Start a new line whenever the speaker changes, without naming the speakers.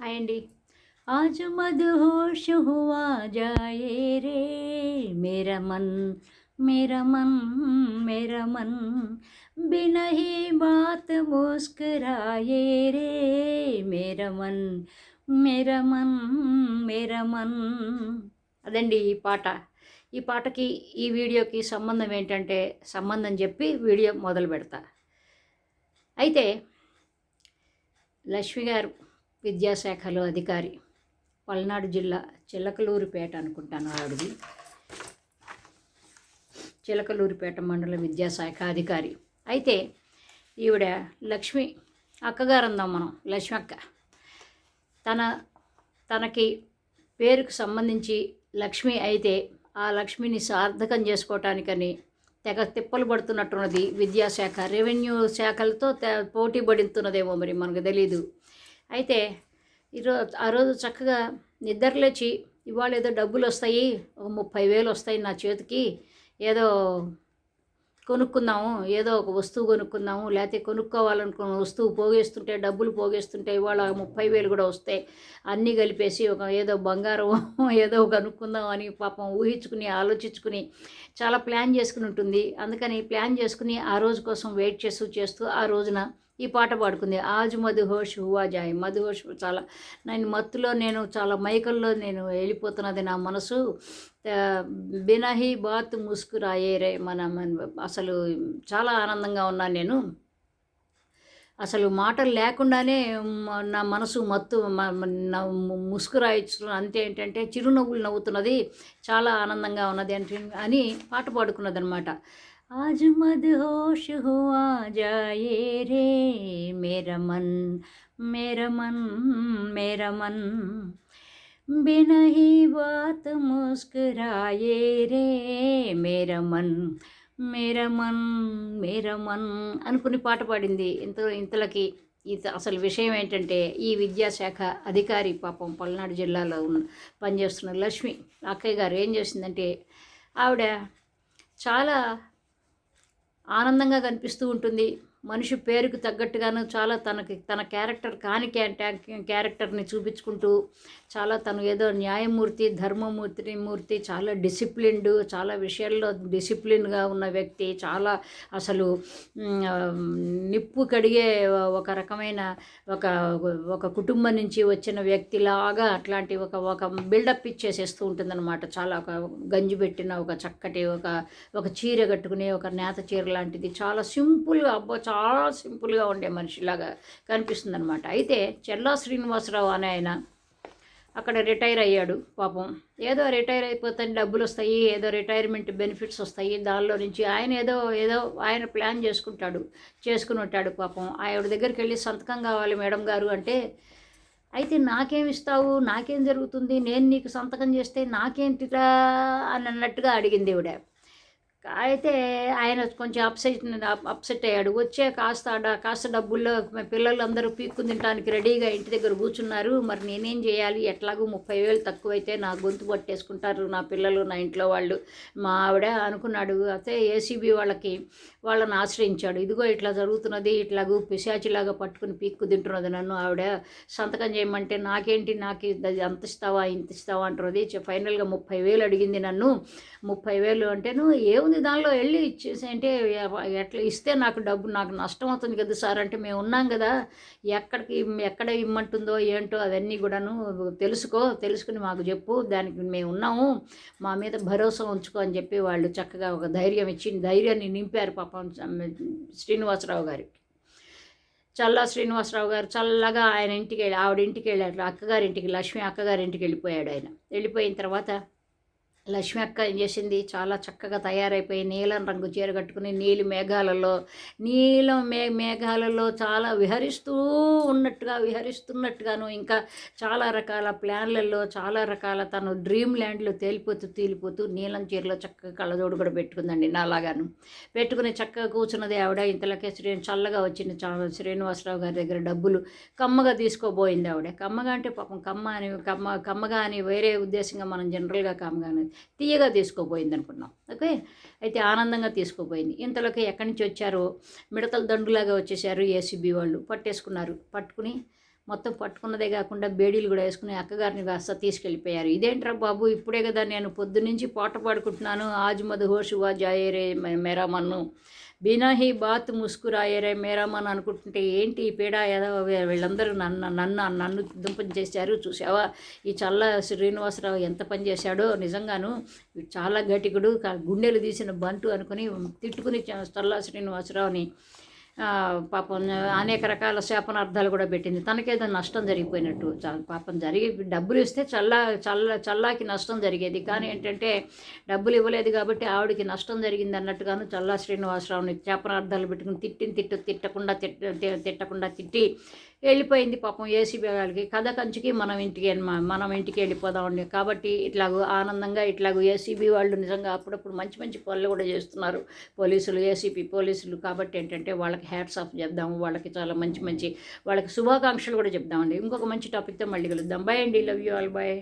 Hi అండి आज मदहोश हुआ जाए रे मेरा मन मेरा मन मेरा मन बिना ही बात मुस्कुराए रे मेरा मन मेरा मन मेरा मन అదండి ఈ పాట ఈ పాటకి ఈ వీడియోకి సంబంధం ఏంటంటే సంబంధం చెప్పి వీడియో మొదలు పెడతా అయితే లక్ష్మి గారు విద్యాశాఖలో అధికారి పల్నాడు జిల్లా చిలకలూరుపేట అనుకుంటాను ఆవిడది. చిలకలూరిపేట మండల విద్యాశాఖ అధికారి. అయితే ఈవిడ లక్ష్మి అక్కగారు అందాం మనం లక్ష్మి అక్క తన తనకి పేరుకు సంబంధించి లక్ష్మి అయితే ఆ లక్ష్మిని సార్థకం చేసుకోవటానికని తెగ తిప్పలు పడుతున్నట్టున్నది విద్యాశాఖ. రెవెన్యూ శాఖలతో పోటీ పడుతున్నదేమో మరి మనకు తెలీదు. అయితే ఈరోజు ఆ రోజు చక్కగా నిద్రలేచి ఇవాళ ఏదో డబ్బులు వస్తాయి ఒక ముప్పై వేలు వస్తాయి నా చేతికి ఏదో కొనుక్కుందాము ఏదో ఒక వస్తువు కొనుక్కుందాము లేకపోతే కొనుక్కోవాలనుకున్న వస్తువు పోగేస్తుంటే డబ్బులు పోగేస్తుంటే ఇవాళ ముప్పై వేలు కూడా వస్తాయి. అన్నీ కలిపేసి ఒక ఏదో బంగారం ఏదో కనుక్కుందాం అని పాపం ఊహించుకుని ఆలోచించుకుని చాలా ప్లాన్ చేసుకుని ఉంటుంది. అందుకని ప్లాన్ చేసుకుని ఆ రోజు కోసం వెయిట్ చేస్తూ చేస్తూ ఆ రోజున ఈ పాట పాడుకుంది. ఆజ్ మధుహోష్ హువా జాయ్. మధుహోష్ చాలా నేను మత్తులో నేను చాలా మైకల్లో నేను వెళ్ళిపోతున్నది నా మనసు. బినహి బాత్ ముస్కురాయే రే మన అసలు చాలా ఆనందంగా ఉన్నాను నేను. అసలు మాటలు లేకుండానే నా మనసు మత్తు మ- మ- అంతే ఏంటంటే చిరునవ్వులు నవ్వుతున్నది. చాలా ఆనందంగా ఉన్నది అని పాట పాడుకున్నది అనమాట ఆజ్ మద్హోష్ హువా జాయే రే మేర మన్ మేర మన్ మేర మన్ बिन ही बात मुस्कुराए रे मेरा मन మేరా మన్ మేరా మన్ అనుకుని పాట పాడింది ఇంత ఇంతలకి ఇది అసలు విషయం ఏంటంటే ఈ విద్యాశాఖ అధికారి పాపం పల్నాడు జిల్లాలో ఉన్న పనిచేస్తున్న లక్ష్మి అక్కయ్య గారు ఏం చేసిందంటే ఆవిడ చాలా ఆనందంగా కనిపిస్తూ ఉంటుంది. మనిషి పేరుకు తగ్గట్టుగాను చాలా తనకి తన క్యారెక్టర్ కాని క్యా- క్యారెక్టర్ని చూపించుకుంటూ చాలా తను ఏదో న్యాయమూర్తి ధర్మమూర్తి మూర్తి చాలా డిసిప్లిన్డ్ చాలా విషయాల్లో డిసిప్లిన్గా ఉన్న వ్యక్తి చాలా అసలు నిప్పు కడిగే ఒక రకమైన ఒక ఒక కుటుంబం నుంచి వచ్చిన వ్యక్తిలాగా అట్లాంటి ఒక ఒక బిల్డప్ ఇచ్చేసేస్తూ ఉంటుందన్నమాట. చాలా ఒక గంజి పెట్టిన ఒక చక్కటి ఒక ఒక చీర కట్టుకునే ఒక నేత చీర లాంటిది. చాలా సింపుల్గా అబ్బో చాలా సింపుల్గా ఉండే మనిషిలాగా కనిపిస్తుంది అనమాట అయితే చెల్లా శ్రీనివాసరావు అనే ఆయన అక్కడ రిటైర్ అయ్యాడు పాపం. ఏదో రిటైర్ అయిపోతే డబ్బులు వస్తాయి ఏదో రిటైర్మెంట్ బెనిఫిట్స్ వస్తాయి దానిలో నుంచి ఆయన ఏదో ఏదో ఆయన ప్లాన్ చేసుకుంటాడు చేసుకుని ఉంటాడు పాపం. ఆవిడ దగ్గరికి వెళ్ళి సంతకం కావాలి మేడం గారు అంటే అయితే నాకేం ఇస్తావు? నాకేం జరుగుతుంది? నేను నీకు సంతకం చేస్తే నాకేంటిరా అని అన్నట్టుగా అడిగింది ఈవిడ. అయితే ఆయన కొంచెం అప్సెట్ అప్సెట్ అయ్యాడు. వచ్చే కాస్త కాస్త డబ్బుల్లో పిల్లలు అందరూ పీక్కు తినడానికి రెడీగా ఇంటి దగ్గర కూర్చున్నారు. మరి నేనేం చేయాలి? ఎట్లాగూ ముప్పై వేలు తక్కువైతే నా గొంతు పట్టేసుకుంటారు నా పిల్లలు నా ఇంట్లో వాళ్ళు. మా ఆవిడ అనుకున్నాడు. అయితే ఏసీబీ వాళ్ళకి వాళ్ళని ఆశ్రయించాడు. ఇదిగో ఇట్లా జరుగుతున్నది ఇట్లాగూ పిశాచిలాగా పట్టుకుని పీక్కు తింటున్నది నన్ను ఆవిడ. సంతకం చేయమంటే నాకేంటి? నాకు ఇది అంత ఇస్తావా? ఇంత ఇస్తావా అంటున్నది. ఫైనల్గా ముప్పై వేలు అడిగింది నన్ను. ముప్పై వేలు అంటేను నువ్వు ఉంది దానిలో వెళ్ళి ఇచ్చేసి అంటే ఎట్లా ఇస్తే నాకు డబ్బు నాకు నష్టం అవుతుంది కదా సార్ అంటే మేము ఉన్నాం కదా ఎక్కడికి ఎక్కడ ఇమ్మంటుందో ఏంటో అవన్నీ కూడాను తెలుసుకో తెలుసుకుని మాకు చెప్పు దానికి మేము ఉన్నాము మా మీద భరోసా ఉంచుకో అని చెప్పి వాళ్ళు చక్కగా ఒక ధైర్యం ఇచ్చి ధైర్యాన్ని నింపారు పాపం శ్రీనివాసరావు గారికి చల్లా శ్రీనివాసరావు గారు చల్లగా ఆయన ఇంటికి వెళ్ళి ఆవిడ ఇంటికి వెళ్ళాడు అక్కగారింటికి లక్ష్మి అక్కగారింటికి వెళ్ళిపోయాడు ఆయన. వెళ్ళిపోయిన తర్వాత లక్ష్మి అక్క ఏం చేసింది? చాలా చక్కగా తయారైపోయి నీలం రంగు చీర కట్టుకుని నీలి మేఘాలలో నీలం మే మేఘాలలో చాలా విహరిస్తూ ఉన్నట్టుగా విహరిస్తున్నట్టుగాను ఇంకా చాలా రకాల ప్లాన్లలో చాలా రకాల తను డ్రీమ్ ల్యాండ్లో తేలిపోతూ తేలిపోతూ నీలం చీరలో చక్కగా కళ్ళజోడు కూడా పెట్టుకుందండి నాలాగాను. పెట్టుకుని చక్కగా కూర్చున్నది ఆవిడ. ఇంతలోకే శ్రీ చల్లగా వచ్చింది. చా- శ్రీనివాసరావు గారి దగ్గర డబ్బులు కమ్మగా తీసుకోబోయింది ఆవిడ. కమ్మగా అంటే పాపం కమ్మ అని కమ్మ కమ్మగా అని వేరే ఉద్దేశంగా మనం జనరల్గా కమ్మగా అనేది తీయగా తీసుకోపోయింది అనుకున్నాం. ఓకే? అయితే ఆనందంగా తీసుకోపోయింది ఇంతలోకి ఎక్కడి నుంచి వచ్చారో? మిడతల దండులాగా వచ్చేసారు ఏసీబీ వాళ్ళు. పట్టేసుకున్నారు. పట్టుకుని మొత్తం పట్టుకున్నదే కాకుండా బేడీలు కూడా వేసుకుని అక్కగారిని కాస్త తీసుకెళ్ళిపోయారు. ఇదేంట్రా బాబు? ఇప్పుడే కదా నేను పొద్దునుంచి పాట పాడుకుంటున్నాను. ఆజ్ మధు హోషువా జాయేరే మేరా మన్ను. బినా హీ బాత్ ముస్కురాయరే మేరామన్ అనుకుంటుంటే ఏంటి ఈ పీడ? ఏదో వీళ్ళందరూ నన్ను నన్ను నన్ను దుంపం చేశారు చూసావా ఈ చల్ల శ్రీనివాసరావు ఎంత పని చేశాడో నిజంగాను చాలా గటికుడు గుండెలు తీసిన బంటు అనుకుని తిట్టుకుని చల్ల శ్రీనివాసరావుని పాపం అనేక రకాల శాపనార్థాలు కూడా పెట్టింది. తనకేదో నష్టం జరిగిపోయినట్టు పాపం జరిగి డబ్బులు ఇస్తే చల్ల చల్ల చల్లాకి నష్టం జరిగేది. కానీ ఏంటంటే డబ్బులు ఇవ్వలేదు కాబట్టి ఆవిడకి నష్టం జరిగింది అన్నట్టుగాను చల్లా శ్రీనివాసరావుని శాపనార్థాలు పెట్టుకుని తిట్టిన తిట్టు తిట్టకుండా తిట్ట తి- తిట్టకుండా తిట్టి వెళ్ళిపోయింది పాపం ఏసీబీ వాళ్ళకి కథ కంచుకి మనం ఇంటికి వెళ్ళి- మనం ఇంటికి వెళ్ళిపోదామండి కాబట్టి ఇట్లాగూ ఆనందంగా ఇట్లాగూ ఏసీబీ వాళ్ళు నిజంగా అప్పుడప్పుడు మంచి మంచి పనులు కూడా చేస్తున్నారు. పోలీసులు ఏసీపీ పోలీసులు కాబట్టి ఏంటంటే వాళ్ళకి హ్యాట్స్ ఆఫ్ చేద్దాము వాళ్ళకి చాలా మంచి మంచి వాళ్ళకి శుభాకాంక్షలు కూడా చెప్దామండి. ఇంకొక మంచి టాపిక్తో మళ్ళీ కలుద్దాం. బాయ్ అండి. Love you all bye